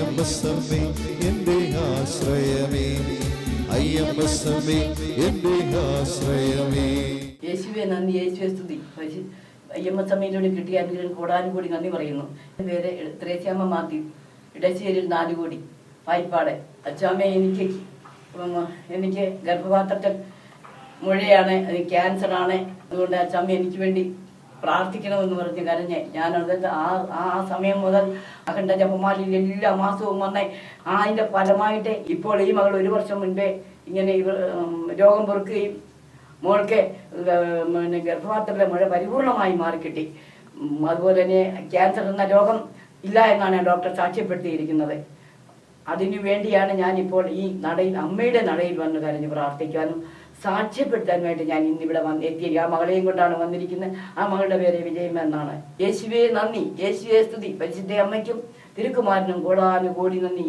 അയ്യമ്പസമ്മേ എന്റെ ആശ്രയമേ. അയ്യമ്പസമ്മേ എന്റെ ആശ്രയമേ. യേശുവെ നന്ദി യേശുവെ സ്തുതി. അയ്യമ്മ സമയിലൂടെ കിട്ടിയ അനുഗ്രഹം കൂടാനും കൂടി നന്ദി പറയുന്നു. എന്റെ പേര് ത്രേശ്യാമ്മ മാത്യു. ഇടശ്ശേരിയിൽ നാല് കോടി. വായ്പാട്. അച്ചാമ്മ എനിക്ക് എനിക്ക് ഗർഭപാത്രത്തിൽ മുഴയാണ് ക്യാൻസറാണ്. അതുകൊണ്ട് അച്ചാമ്മ എനിക്ക് വേണ്ടി പ്രാർത്ഥിക്കണമെന്ന് പറഞ്ഞ് കരഞ്ഞ് ഞാനത് ആ ആ സമയം മുതൽ അഖണ്ഡ ജപമാലിൽ എല്ലാ മാസവും വന്ന്. അതിന്റെ ഫലമായിട്ട് ഇപ്പോൾ ഈ മകൾ ഒരു വർഷം മുൻപേ ഇങ്ങനെ ഇവർ രോഗം പൊറുക്കുകയും മോൾക്ക് പിന്നെ ഗർഭപാത്രത്തിലെ മുഴ പരിപൂർണമായി മാറിക്കിട്ടി. അതുപോലെ തന്നെ ക്യാൻസർ എന്ന രോഗം ഇല്ല എന്നാണ് ഡോക്ടർ സാക്ഷ്യപ്പെടുത്തിയിരിക്കുന്നത്. അതിനു വേണ്ടിയാണ് ഞാനിപ്പോൾ ഈ നടയിൽ അമ്മയുടെ നടയിൽ വന്ന് കരഞ്ഞ് പ്രാർത്ഥിക്കാനും സാക്ഷ്യപ്പെടുത്താനുമായിട്ട് ഞാൻ ഇന്നിവിടെ വന്ന് എത്തി ആ മകളെയും കൊണ്ടാണ് വന്നിരിക്കുന്നത്. ആ മകളുടെ പേര് വിജയം എന്നാണ്. യേശുവേ നന്ദി. യേശുവേ സ്തുതി. പരിശുദ്ധ അമ്മയ്ക്കും തിരുക്കുമാരനും കോടാനുകോടി നന്ദി.